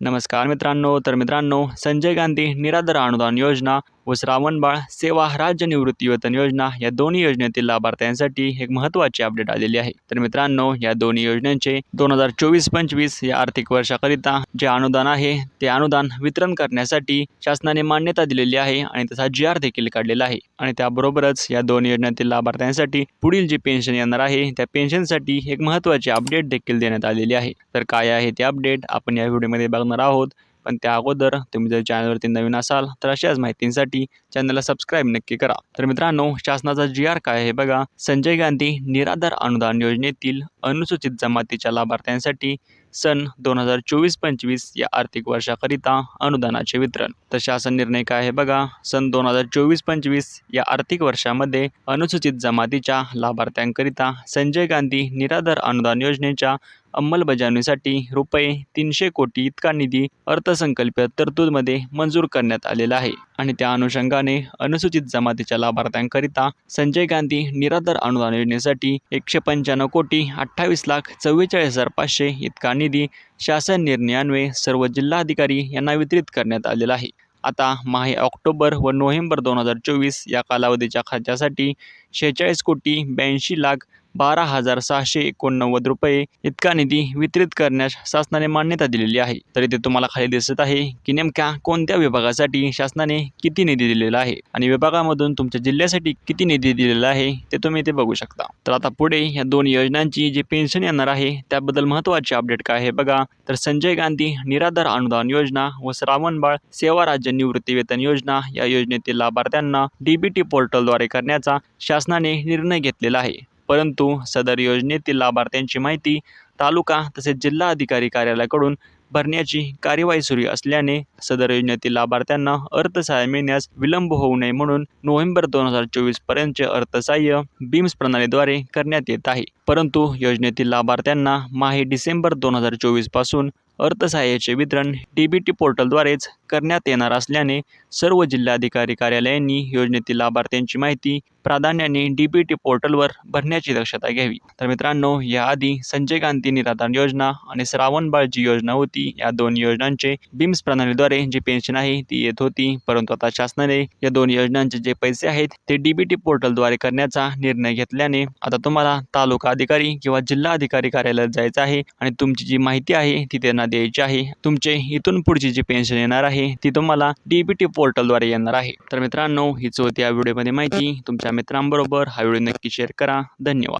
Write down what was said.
नमस्कार मित्रांनो तर मित्रांनो संजय गांधी निराधार अनुदान योजना व श्रावणबाळ सेवा राज्य निवृत्ती वेतन योजना या दोन्ही योजनेतील लाभार्थ्यांसाठी एक महत्त्वाची अपडेट आलेली आहे. तर मित्रांनो या दोन्ही योजनांचे दोन हजार चोवीस पंचवीस या आर्थिक वर्षाकरिता जे अनुदान आहे ते अनुदान वितरण करण्यासाठी शासनाने मान्यता दिलेली आहे आणि तसा जी आर देखील काढलेला आहे. आणि त्याबरोबरच या दोन योजनेतील लाभार्थ्यांसाठी पुढील जी पेन्शन येणार आहे त्या पेन्शनसाठी एक महत्त्वाची अपडेट देखील देण्यात आलेली आहे. तर काय आहे ते अपडेट आपण या व्हिडिओमध्ये बघणार आहोत. पण त्या अगोदर तुम्ही जर चॅनलवरती नवीन असाल तर अशाच माहितींसाठी चॅनलला सबस्क्राईब नक्की करा. तर मित्रांनो शासनाचा जी आर काय आहे बघा. संजय गांधी निराधार अनुदान योजनेतील अनुसूचित जमातीच्या लाभार्थ्यांसाठी सन दोन हजार चोवीस पंचवीस या आर्थिक वर्षाकरिता अनुदानाचे वितरण. तर शासन निर्णय काय आहे बघा. सन दोन हजार चोवीस पंचवीस या आर्थिक वर्षामध्ये अनुसूचित जमातीच्या लाभार्थ्यांकरिता संजय गांधी निराधार अनुदान योजनेच्या अंमलबजावणीसाठी रुपये तीनशे कोटी इतका निधी अर्थसंकल्पीय तरतूदमध्ये मंजूर करण्यात आलेला आहे. आणि त्या अनुषंगाने अनुसूचित जमातीच्या लाभार्थ्यांकरिता संजय गांधी निराधार अनुदान योजनेसाठी एकशे पंच्याण्णव कोटी अठ्ठावीस लाख चव्वेचाळीस हजार पाचशे इतका निधी शासन निर्णयान्वये सर्व जिल्हाधिकारी यांना वितरित करण्यात आलेला आहे. आता माहे ऑक्टोबर व नोव्हेंबर दोन हजार चोवीस या कालावधीच्या खात्यासाठी शेहेचाळीस कोटी ब्याऐंशी लाख बारा हजार सहाशे एकोणनव्वद रुपये इतका निधी वितरित करण्यास शासनाने मान्यता दिलेली आहे. तर इथे तुम्हाला खाली दिसत आहे की नेमक्या कोणत्या विभागासाठी शासनाने किती निधी दिलेला आहे आणि विभागामधून तुमच्या जिल्ह्यासाठी किती निधी दिलेला आहे ते तुम्ही ते बघू शकता. तर आता पुढे या दोन योजनांची जी पेन्शन येणार आहे त्याबद्दल महत्त्वाची अपडेट काय आहे बघा. तर संजय गांधी निराधार अनुदान योजना व श्रावणबाळ सेवा राज्य निवृत्ती वेतन योजना या योजनेतील लाभार्थ्यांना डीबीटी पोर्टलद्वारे करण्याचा शासनाने निर्णय घेतलेला आहे. परंतु सदर योजनेतील लाभार्थ्यांची माहिती तालुका तसेच जिल्हा अधिकारी कार्यालयाकडून भरण्याची कार्यवाही सुरू असल्याने सदर योजनेतील लाभार्थ्यांना अर्थसहाय्य मिळण्यास विलंब होऊ नये म्हणून नोव्हेंबर दोन हजार चोवीस पर्यंतचे अर्थसहाय्य बीम्स प्रणालीद्वारे करण्यात येत आहे. परंतु योजनेतील लाभार्थ्यांना माहे डिसेंबर दोन हजार चोवीसपासून अर्थसहाय्याचे वितरण डी बी टी पोर्टलद्वारेच करण्यात येणार असल्याने सर्व जिल्हाधिकारी कार्यालयांनी योजनेतील लाभार्थ्यांची माहिती प्राधान्याने डी बी टी पोर्टलवर भरण्याची दक्षता घ्यावी. तर मित्रांनो याआधी संजय गांधी निराधार योजना आणि श्रावणबाळ जी योजना होती. या दोन योजनांचे बिम्स प्रणालीद्वारे जी पेन्शन आहे ती येत होती. परंतु आता शासनाने या दोन योजनांचे जे पैसे आहेत ते डी बी टी पोर्टलद्वारे करण्याचा निर्णय घेतल्याने आता तुम्हाला तालुका अधिकारी किंवा जिल्हा अधिकारी कार्यालयात जायचं आहे आणि तुमची जी माहिती आहे ती त्यांना द्यायची आहे. तुमचे इथून पुढची जी पेन्शन येणार आहे ती तुम्हाला डी टी पोर्टलद्वारे येणार आहे. तर मित्रांनो हीच होती या व्हिडिओमध्ये माहिती. तुमच्या मित्रांबरोबर हा व्हिडिओ नक्की शेअर करा. धन्यवाद.